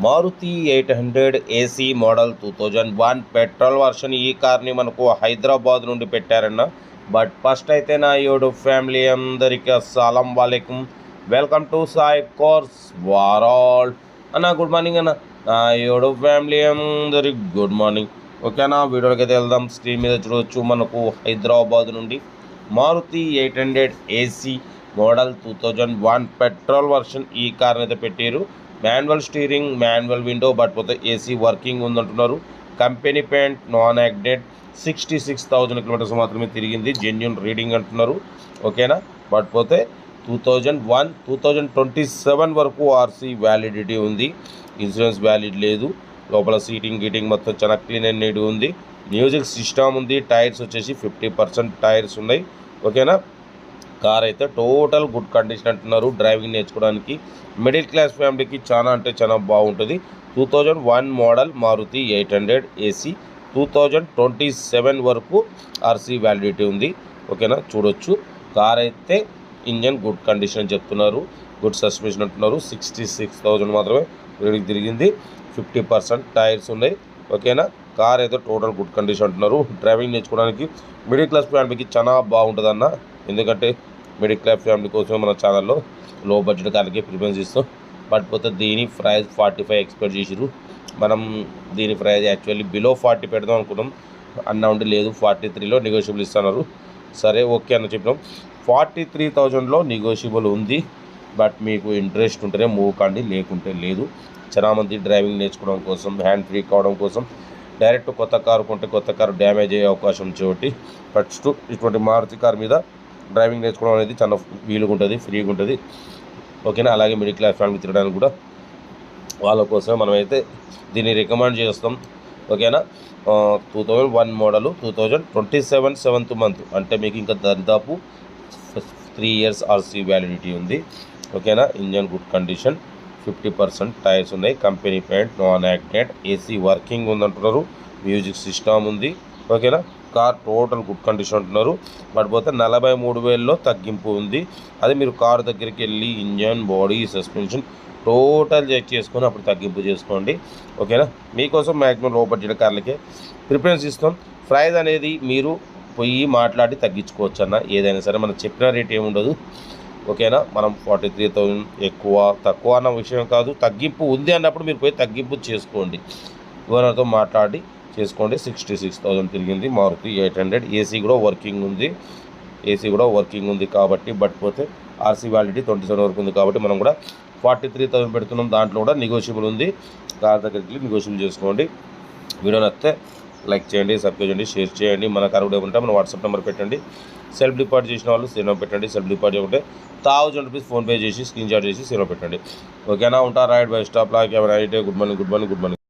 Maruti eight hundred AC model two thousand one petrol version ఈ కార్ని మనకు హైదరాబాద్ నుండి పెట్టారన్న. బట్ ఫస్ట్ అయితే నా యూడు ఫ్యామిలీ అందరికీ అస్సలం వాలేకం. వెల్కమ్ టు సాయి కోర్స్ వారాల్. అన్న గుడ్ మార్నింగ్ అన్న. నా యూడు ఫ్యామిలీ అందరికి గుడ్ మార్నింగ్. ఓకేనా వీడియోకి అయితే వెళ్దాం. స్క్రీన్ మీద చూడవచ్చు మనకు హైదరాబాద్ నుండి Maruti eight hundred AC model two thousand one petrol version ఈ కార్ని అయితే పెట్టారు manual steering manual window but పోతే ఏసీ వర్కింగ్ ఉందంటున్నారు. Company paint non acted sixty six thousand kilometres మాత్రమే తిరిగింది. జెన్యున్ రీడింగ్ అంటున్నారు. ఓకేనా? బట్ పోతే two thousand one two thousand twenty seven వరకు ఆర్సీ వ్యాలిడిటీ ఉంది. ఇన్సూరెన్స్ వ్యాలిడ్ లేదు. లోపల సీటింగ్ గీటింగ్ మొత్తం చాలా క్లీన్ అండ్ నీట్ ఉంది. మ్యూజిక్ సిస్టమ్ ఉంది. టైర్స్ వచ్చేసి ఫిఫ్టీ పర్సెంట్ టైర్స్ ఉన్నాయి. ఓకేనా? కార్ అయితే టోటల్ గుడ్ కండిషన్ అంటున్నారు డ్రైవింగ్ నేర్చుకోవడానికి. మిడిల్ క్లాస్ ఫ్యామిలీకి చాలా అంటే చాలా బాగుంటుంది. Two thousand one model Maruti eight hundred AC two thousand twenty seven వరకు ఆర్సీ వ్యాలిడిటీ ఉంది. ఓకేనా? చూడొచ్చు. కార్ అయితే ఇంజన్ గుడ్ కండిషన్ చెప్తున్నారు. గుడ్ సస్పెన్షన్ అంటున్నారు. సిక్స్టీ సిక్స్ థౌజండ్ మాత్రమే వీడికి తిరిగింది. ఫిఫ్టీ పర్సెంట్ టైర్స్ ఉన్నాయి. ఓకేనా? కార్ అయితే టోటల్ గుడ్ కండిషన్ అంటున్నారు. డ్రైవింగ్ నేర్చుకోవడానికి మిడిల్ క్లాస్ ఫ్యామిలీకి చాలా బాగుంటుంది అన్న ఎందుకంటే మిడిల్ క్లాస్ ఫ్యామిలీ కోసం మన ఛానల్లో లో బడ్జెట్ కార్లకి ప్రిఫరెన్స్ ఇస్తాం. బట్ పోతే దీని ప్రైస్ ఫార్టీ ఫైవ్ ఎక్స్పెక్ట్ చేసిరు మనం దీని ప్రైస్ యాక్చువల్లీ బిలో ఫార్టీ పెడదాం అనుకున్నాం. అన్న ఉండి లేదు ఫార్టీ త్రీలో నెగోషియబుల్ ఇస్తున్నారు. సరే ఓకే అన్న చెప్పినాం. ఫార్టీ త్రీ థౌజండ్లో నెగోషియబుల్ ఉంది. బట్ మీకు ఇంట్రెస్ట్ ఉంటేనే మూవ్ కాండి లేకుంటే లేదు. చాలామంది డ్రైవింగ్ నేర్చుకోవడం కోసం హ్యాండ్ ఫ్రీ కావడం కోసం డైరెక్ట్ కొత్త కారు కొంటే కొత్త కారు డ్యామేజ్ అయ్యే అవకాశం చోటి ఫస్ట్ ఇటువంటి మారుతి కార్ మీద డ్రైవింగ్ నేర్చుకోవడం అనేది చాలా వీలుగా ఉంటుంది ఫ్రీగా ఉంటుంది ఓకేనా? అలాగే మిడిల్ క్లాస్ ఫ్యామిలీ తిరగడానికి కూడా వాళ్ళ కోసం మనమైతే దీన్ని రికమెండ్ చేస్తాం. ఓకేనా? Two thousand one model two thousand twenty seven seventh month. అంటే మీకు ఇంకా దరిదాపు త్రీ ఇయర్స్ ఆర్సీ వ్యాలిడిటీ ఉంది. ఓకేనా? Engine good condition fifty percent tyres ఉన్నాయి. Company paint non acted AC working ఉందంటున్నారు. మ్యూజిక్ సిస్టమ్ ఉంది. ఓకేనా? కార్ టోటల్ గుడ్ కండిషన్ అంటున్నారు బట్ పోతే నలభై మూడు వేలలో తగ్గింపు ఉంది. అది మీరు కార్ దగ్గరికి వెళ్ళి engine body suspension total check చేసుకొని అప్పుడు తగ్గింపు చేసుకోండి. ఓకేనా? మీకోసం మ్యాక్సిమం లో బడ్జెట్ కార్లకే ప్రిఫరెన్స్ ఇస్తాం. ప్రైజ్ అనేది మీరు పోయి మాట్లాడి తగ్గించుకోవచ్చు అన్న ఏదైనా సరే మనం చెప్పిన రేట్ ఏముండదు. ఓకేనా? మనం ఫార్టీ త్రీ థౌజండ్ ఎక్కువ తక్కువ అన్న విషయం కాదు. తగ్గింపు ఉంది అన్నప్పుడు మీరు పోయి తగ్గింపు చేసుకోండి. ఓనర్తో మాట్లాడి చేసుకోండి. సిక్స్టీ సిక్స్ థౌజండ్ తిరిగింది మారుతి ఎయిట్ హండ్రెడ్. ఏసీ కూడా వర్కింగ్ ఉంది. ఏసీ కూడా వర్కింగ్ ఉంది కాబట్టి బట్ పోతే ఆర్సీ వ్యాలిడిటీ ట్వంటీ సెవెన్ వరకు ఉంది కాబట్టి మనం కూడా ఫార్టీ త్రీ థౌసండ్ పెడుతున్నాం. దాంట్లో కూడా నెగోషియబుల్ ఉంది. కార్ దగ్గరికి వెళ్ళి నెగోషియబుల్ చేసుకోండి. వీడియో నచ్చితే లైక్ చేయండి సబ్స్క్రైబ్ చేయండి షేర్ చేయండి. మన కారు కూడా ఉంటే మన వాట్సాప్ నెంబర్ పెట్టండి. సెల్ఫ్ డిపాజిట్ చేసిన వాళ్ళు సినిమా పెట్టండి. సెల్ఫ్ డిపాజిట్ చేయకుంటే థౌజండ్ రూపీస్ ఫోన్పే చేసి స్క్రీన్ షాట్ చేసి సినిమా పెట్టండి. ఓకేనా? ఉంటా రైట్ బై స్టాప్ లాక్ ఎవరైతే good morning good morning good morning